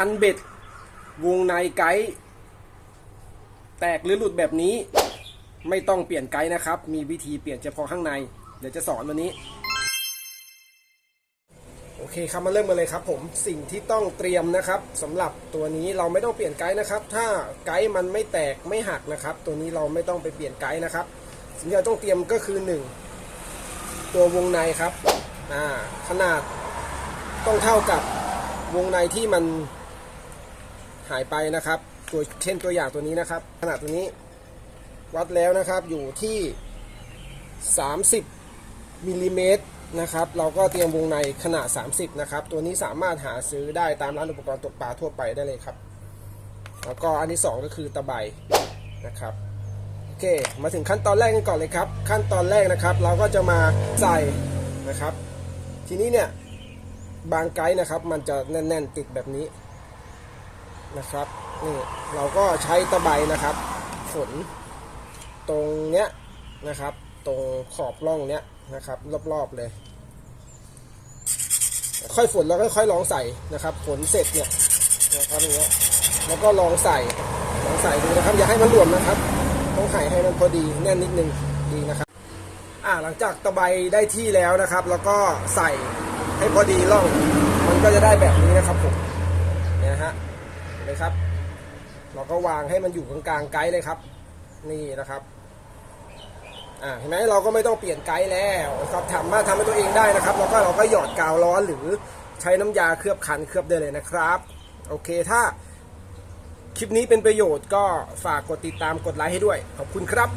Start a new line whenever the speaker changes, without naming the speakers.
คันเบ็ด วงในไกด์แตกหรือหลุดแบบนี้ ไม่ต้องเปลี่ยนไกด์นะครับ มีวิธีเปลี่ยนเฉพาะข้างใน เดี๋ยวจะสอนวันนี้ โอเคครับมาเริ่มกันเลยครับ ผมสิ่งที่ต้องเตรียมนะครับสำหรับตัวนี้เราไม่ต้องเปลี่ยนไกด์นะครับ ถ้าไกด์มันไม่แตกไม่หักนะครับ ตัวนี้เราไม่ต้องไปเปลี่ยนไกด์นะครับ สิ่งที่เราต้องเตรียมก็คือ 1 ตัววงในครับอ่าขนาดต้องเท่ากับวงในที่มัน หายไปนะครับ ตัวเช่นตัวอย่างตัวนี้นะครับ ขนาดตัวนี้วัดแล้วนะครับอยู่ที่ 30มิลลิเมตรนะครับเราก็เตรียมวงในขนาด 30 นะครับ ตัวนี้สามารถหาซื้อได้ตามร้านอุปกรณ์ตกปลาทั่วไปได้เลยครับ แล้วก็อันที่ 2 ก็คือตะไบนะครับโอเค มาถึงขั้นตอนแรกกันก่อนเลยครับ ขั้นตอนแรกนะครับ เราก็จะมาใส่นะครับ ทีนี้เนี่ยบางไกด์นะครับ มันจะแน่น ๆ ติดแบบนี้ นะครับนี่เราก็ใช้ตะไบนะครับฝนตรงเนี้ยนะครับ ตรงขอบร่องเนี้ยนะครับ รอบๆเลย ค่อยฝนแล้วก็ค่อยลองใส่นะครับฝนเสร็จเนี่ยนะครับอย่างเงี้ยแล้วก็ลองใส่ลองใส่ดูนะครับ อย่าให้มันหลวมนะครับต้องไข่ให้มันพอดีแน่นนิดนึงดีนะครับอ่าหลังจากตะไบได้ที่แล้วนะครับ แล้วก็ใส่ให้พอดีร่อง มันก็จะได้แบบนี้นะครับผมเนี่ยนะฮะ เลยครับ เราก็วางให้มันอยู่กลางๆไกด์เลยครับ นี่นะครับอ่าเห็นไหมเราก็ไม่ต้องเปลี่ยนไกด์แล้วครับทำมาทำให้ตัวเองได้นะครับ เราก็เราก็หยอดกาวร้อนหรือใช้น้ำยาเคลือบคันเคลือบได้เลยนะครับ โอเคถ้าคลิปนี้เป็นประโยชน์ก็ฝากกดติดตามกดไลค์ให้ด้วย ขอบคุณครับ